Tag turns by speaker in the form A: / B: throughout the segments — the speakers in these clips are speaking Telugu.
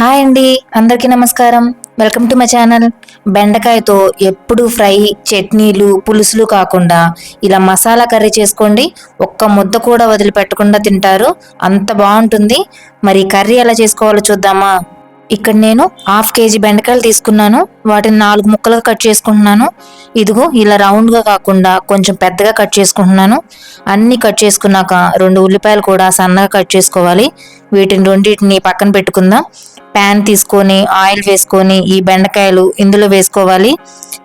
A: హాయ్ అండి అందరికీ నమస్కారం. Welcome to my channel. బెండకాయతో ఎప్పుడు ఫ్రై చట్నీలు పులుసులు కాకుండా ఇలా మసాలా కర్రీ చేసుకోండి. ఒక్క ముద్ద కూడా వదిలిపెట్టకుండా తింటారు. అంత బాగుంటుంది. మరి కర్రీ ఎలా చేసుకోవాలో చూద్దామా? ఇక్కడ నేను హాఫ్ కేజీ బెండకాయలు తీసుకున్నాను. వాటిని నాలుగు ముక్కలుగా కట్ చేసుకుంటున్నాను. ఇదిగో ఇలా రౌండ్గా కాకుండా కొంచెం పెద్దగా కట్ చేసుకుంటున్నాను. అన్నీ కట్ చేసుకున్నాక రెండు ఉల్లిపాయలు కూడా సన్నగా కట్ చేసుకోవాలి. వీటిని రెండింటిని పక్కన పెట్టుకుందాం. ప్యాన్ తీసుకొని ఆయిల్ వేసుకొని ఈ బెండకాయలు ఇందులో వేసుకోవాలి.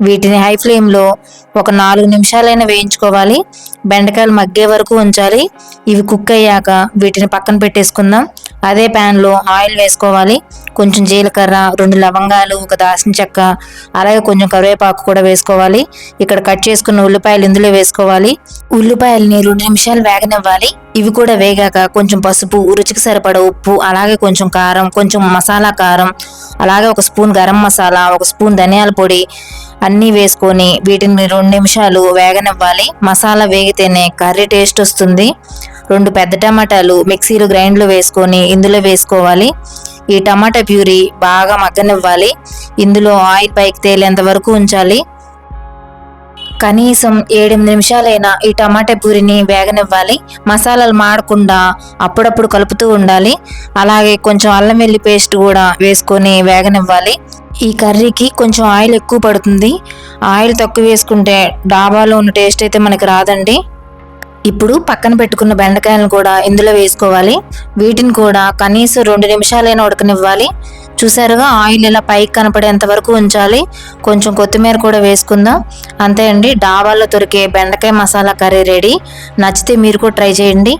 A: వీటిని హై ఫ్లేమ్లో ఒక నాలుగు నిమిషాలైనా వేయించుకోవాలి. బెండకాయలు మగ్గే వరకు ఉంచాలి. ఇవి కుక్ అయ్యాక వీటిని పక్కన పెట్టేసుకుందాం. అదే ప్యాన్లో ఆయిల్ వేసుకోవాలి. కొంచెం జీలకర్ర రెండు లవంగాలు ఒక దాసిన చెక్క అలాగే కొంచెం కరివేపాకు కూడా వేసుకోవాలి. ఇక్కడ కట్ చేసుకున్న ఉల్లిపాయలు ఇందులో వేసుకోవాలి. ఉల్లిపాయలని రెండు నిమిషాలు వేగనివ్వాలి. ఇవి కూడా వేగాక కొంచెం పసుపు రుచికి సరిపడ ఉప్పు అలాగే కొంచెం కారం కొంచెం మసాలా కారం అలాగే ఒక స్పూన్ గరం మసాలా ఒక స్పూన్ ధనియాల పొడి అన్నీ వేసుకొని వీటిని రెండు నిమిషాలు వేగనివ్వాలి. మసాలా వేగితేనే కర్రీ టేస్ట్ వస్తుంది. రెండు పెద్ద టమాటాలు మిక్సీలో గ్రైండ్లో వేసుకొని ఇందులో వేసుకోవాలి. ఈ టమాటా ప్యూరీ బాగా మగ్గనివ్వాలి. ఇందులో ఆయిల్ పైకి తేలేంత వరకు ఉంచాలి. కనీసం ఏడెనిమిది నిమిషాలైనా ఈ టమాటా పూరిని వేగనివ్వాలి. మసాలాలు మాడకుండా అప్పుడప్పుడు కలుపుతూ ఉండాలి. అలాగే కొంచెం అల్లం వెల్లి పేస్ట్ కూడా వేసుకొని వేగనివ్వాలి. ఈ కర్రీకి కొంచెం ఆయిల్ ఎక్కువ పడుతుంది. ఆయిల్ తక్కువ వేసుకుంటే డాబాలో ఉన్న టేస్ట్ అయితే మనకి రాదండి. ఇప్పుడు పక్కన పెట్టుకున్న బెండకాయలను కూడా ఇందులో వేసుకోవాలి. వీటిని కూడా కనీసం రెండు నిమిషాలైనా ఉడకనివ్వాలి. చూసారుగా ఆయిల్ ఇలా పైకి కనపడేంత వరకు ఉంచాలి. కొంచెం కొత్తిమీర కూడా వేసుకుందాం. అంతే అండి డాబాలో దొరికే బెండకాయ మసాలా కర్రీ రెడీ. నచ్చితే మీరు కూడా ట్రై చేయండి.